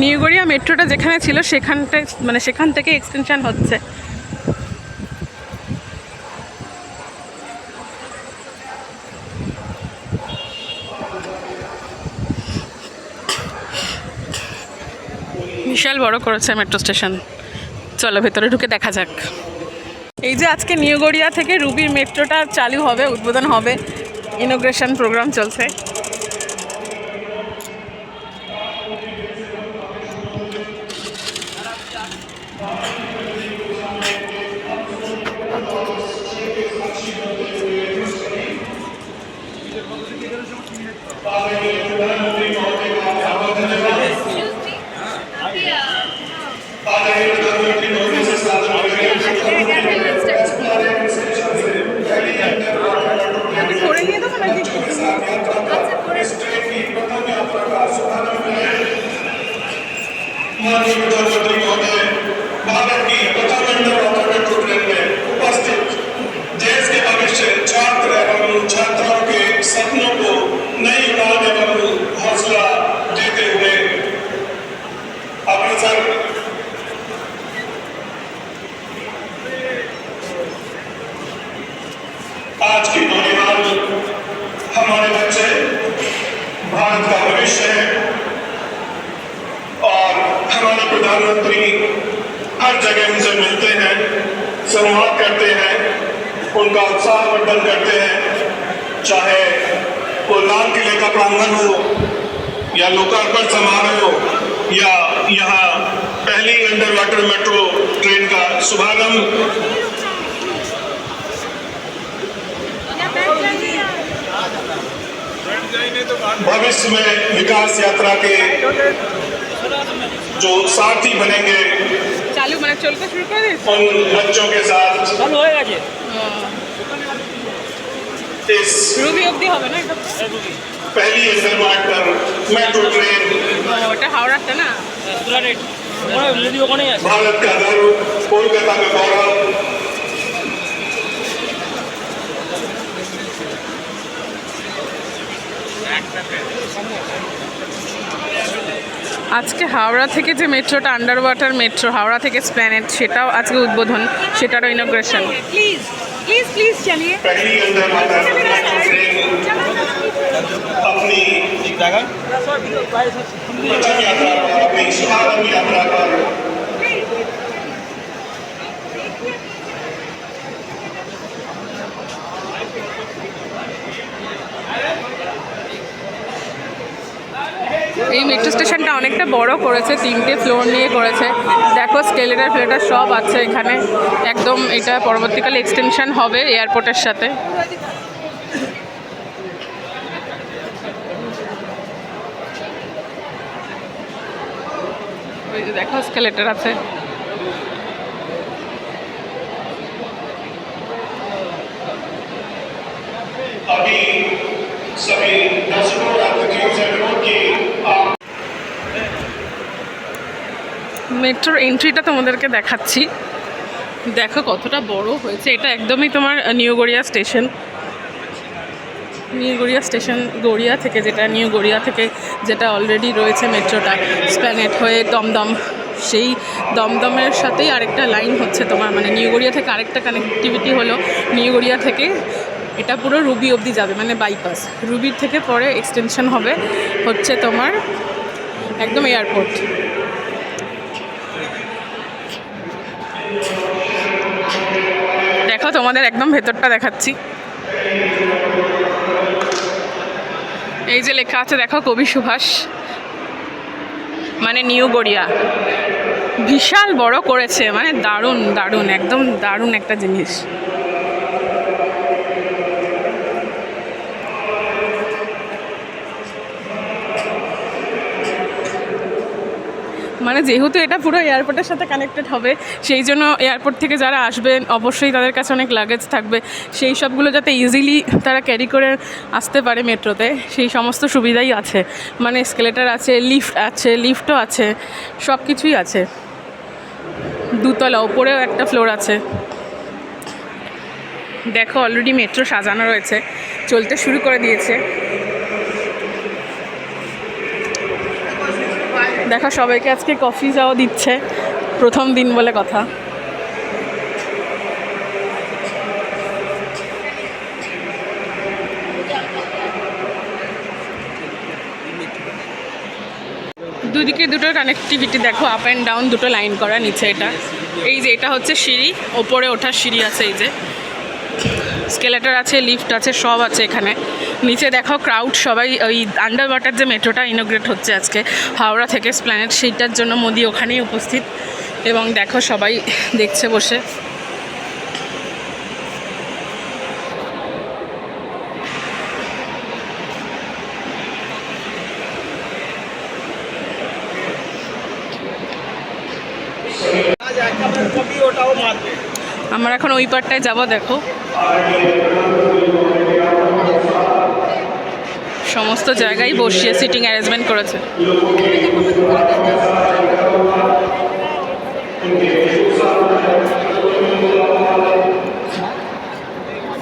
নিউগড়িয়া মেট্রোটা যেখানে ছিল সেখানটায় মানে সেখান থেকে এক্সটেনশন হচ্ছে। বিশাল বড় করেছে মেট্রো স্টেশন। চলো ভেতরে ঢুকে দেখা যাক। এই যে আজকে নিউগড়িয়া থেকে রুবির মেট্রোটা চালু হবে, উদ্বোধন হবে। ইনোগ্রেশন প্রোগ্রাম চলছে। করে নিয়ে দেবো নাকি ہمارے بچے، بھارت کا بھوشیہ ہے اور ہمارے پردھان منتری ہر جگہ ان سے ملتے ہیں سنواد کرتے ہیں، ان کا اتساہ وردن کرتے ہیں۔ چاہے وہ لال قلعے کا پرانگن ہو یا لوکارپن سماروہ ہو یا یہاں پہلی انڈر واٹر میٹرو ٹرین کا شبھارمبھ بھوشیہ میں وکاس یاترا کے جو ساتھی بنیں گے ان بچوں کے ساتھ اس پہلی ریزرو پر میٹرو ٹرین بھارت کا دارو کولکتہ میں گورو আজকে হাওড়া থেকে যে মেট্রোটা আন্ডার ওয়াটার মেট্রো হাওড়া থেকে স্প্ল্যানেট সেটাও আজকে উদ্বোধন সেটারও ইনোগ্রেশন प्लीज प्लीज प्लीज चलिए पहली अंडर वाटर मेट्रो ट्रेन अपनी অনেকটা বড় করেছে তিনটে ফ্লোর নিয়ে করেছে দেখো স্কেলেটার ফ্লেটার সব আছে এখানে একদম এটা পরবর্তীকালে এক্সটেনশন হবে এয়ারপোর্টের সাথে ওই যে দেখো স্কেলেটার আছে अभी सभी दर्शकों और अतिथियों से अनुरोध की মেট্রোর এন্ট্রিটা তোমাদেরকে দেখাচ্ছি। দেখো কতটা বড় হয়েছে। এটা একদমই তোমার new Garia station. New Garia station, Garia থেকে যেটা, নিউ গড়িয়া থেকে যেটা অলরেডি রয়েছে মেট্রোটা। স্প্যানেট হয়ে দমদম। সেই দমদমের সাথেই আরেকটা লাইন হচ্ছে তোমার মানে নিউ গড়িয়া থেকে আরেকটা কানেক্টিভিটি হলো নিউ গড়িয়া থেকে। এটা পুরো রুবি অবধি যাবে মানে বাইপাস রুবির থেকে পরে এক্সটেনশন হবে হচ্ছে তোমার একদম এয়ারপোর্ট দেখো, তোমাদের একদম ভেতরটা দেখাচ্ছি। এই যে লেখা আছে, দেখো, কবি সুভাষ মানে নিউ গড়িয়া। বিশাল বড় করেছে মানে দারুণ দারুণ, একদম দারুণ একটা জিনিস। মানে যেহেতু এটা পুরো এয়ারপোর্টের সাথে কানেক্টেড হবে, সেই জন্য এয়ারপোর্ট থেকে যারা আসবেন, অবশ্যই তাদের কাছে অনেক লাগেজ থাকবে। সেই সবগুলো যাতে ইজিলি তারা ক্যারি করে আসতে পারে মেট্রোতে সেই সমস্ত সুবিধাই আছে। মানে স্কেলেটার আছে লিফট আছে লিফটও আছে সব কিছুই আছে। দুতলা, ওপরেও একটা ফ্লোর আছে। দেখো অলরেডি মেট্রো সাজানো রয়েছে, চলতে শুরু করে দিয়েছে। দেখা, সবাইকে আজকে কফি যাও দিচ্ছে। প্রথম দিন বলে কথা। দুদিকে দুটো কানেক্টিভিটি দেখো আপ অ্যান্ড ডাউন দুটো লাইন করা নিচে এটা। এই যে, এটা হচ্ছে সিঁড়ি, ওপরে ওঠার সিঁড়ি আছে এই যে। স্কেলেটার আছে লিফট আছে, সব আছে এখানে। নিচে দেখো ক্রাউড সবাই ওই আন্ডার ওয়াটার যে মেট্রোটা ইনোগ্রেট হচ্ছে আজকে হাওড়া থেকে স্প্ল্যানেট সেইটার জন্য মোদি ওখানেই উপস্থিত। এবং দেখো সবাই দেখছে বসে। আমরা এখন ওই পারটায় যাব দেখো। সমস্ত জায়গায় বসিয়ে সিটিং অ্যারেঞ্জমেন্ট করেছে।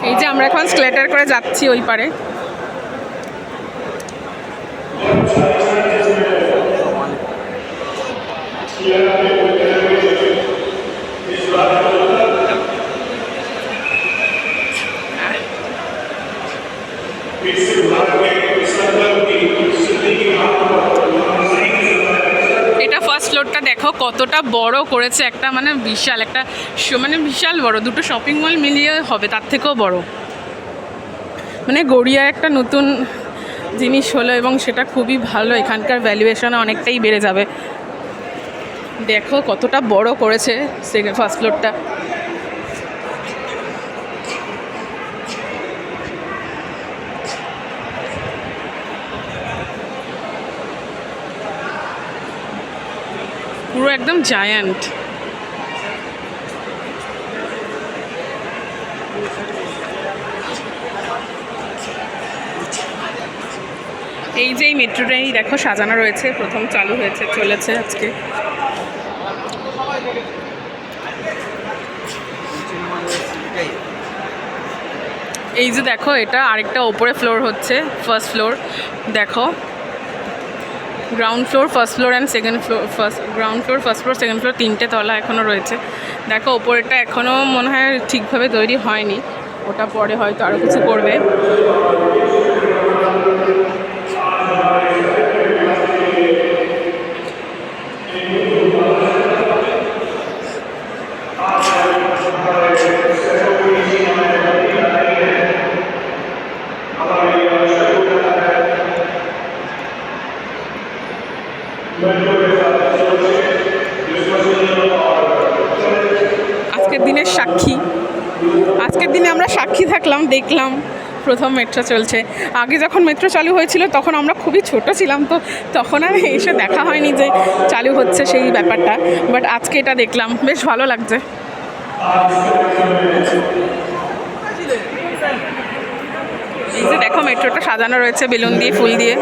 এই যে আমরা এখন স্কেলেটার করে যাচ্ছি ওই পারে। এটা ফার্স্ট ফ্লোরটা কতটা বড় করেছে, একটা মানে বিশাল, একটা মানে বিশাল বড়, দুটো শপিং মল মিলিয়ে হবে, তার থেকেও বড়। মানে গড়িয়া একটা নতুন জিনিস হলো এবং সেটা খুবই ভালো, এখানকার ভ্যালুয়েশন অনেকটাই বেড়ে যাবে। দেখো কতটা বড় করেছে সেকেন্ড ফার্স্ট ফ্লোরটা পুরো একদম জায়ান্ট এই যে এই মেট্রো ট্রেনই দেখো, সাজানো রয়েছে, প্রথম চালু হয়েছে, চলেছে আজকে। এই যে দেখো, এটা আরেকটা ওপরে ফ্লোর হচ্ছে ফার্স্ট ফ্লোর দেখো। Ground floor first floor and second floor first ground floor first floor second floor তিনটে তলা এখনও রয়েছে। দেখো, ওপরেরটা এখনও মনে হয় ঠিকভাবে তৈরি হয়নি। ওটা পরে হয়তো আরও কিছু করবে। আজকের দিনের সাক্ষী। আজকের দিনে আমরা সাক্ষী থাকলাম, দেখলাম প্রথম মেট্রো চলছে। আগে যখন মেট্রো চালু হয়েছিল তখন আমরা খুবই ছোট ছিলাম, তো তখন আর এসে দেখা হয়নি যে চালু হচ্ছে সেই ব্যাপারটা। বাট আজকে এটা দেখলাম, বেশ ভালো লাগছে। এই যে দেখো মেট্রোটা সাজানো রয়েছে, বেলুন দিয়ে, ফুল দিয়ে।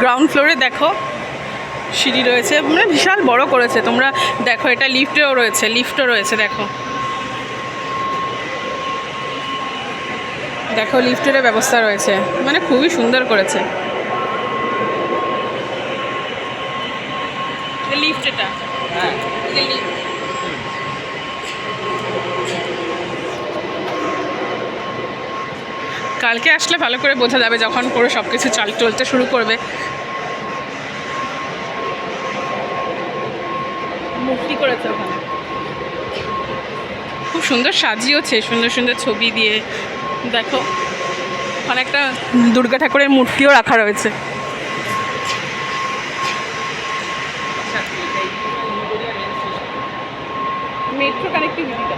গ্রাউন্ড ফ্লোরে দেখো, সিঁড়ি রয়েছে। মানে বিশাল বড় করেছে। তোমরা দেখো, এটা লিফটেও রয়েছে লিফটও রয়েছে, দেখো। দেখো লিফটেরও ব্যবস্থা রয়েছে। মানে খুবই সুন্দর করেছে। লিফট এটা। এই যে lift। কালকে আসলে ভালো করে বোঝা যাবে যখন করে সব কিছু চাল চলতে শুরু করবে। মূর্তি করেছে ওখানে। খুব সুন্দর সাজিয়েছে সুন্দর সুন্দর ছবি দিয়ে। দেখো ওখানে একটা দুর্গা ঠাকুরের মূর্তিও রাখা রয়েছে মেট্রো কানেক্টিভিটিটা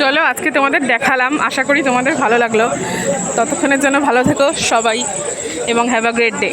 চলো, আজকে তোমাদের দেখালাম। আশা করি তোমাদের ভালো লাগল। ততক্ষণের জন্য ভালো থেকো সবাই, এবং হ্যাভ আ গ্রেট ডে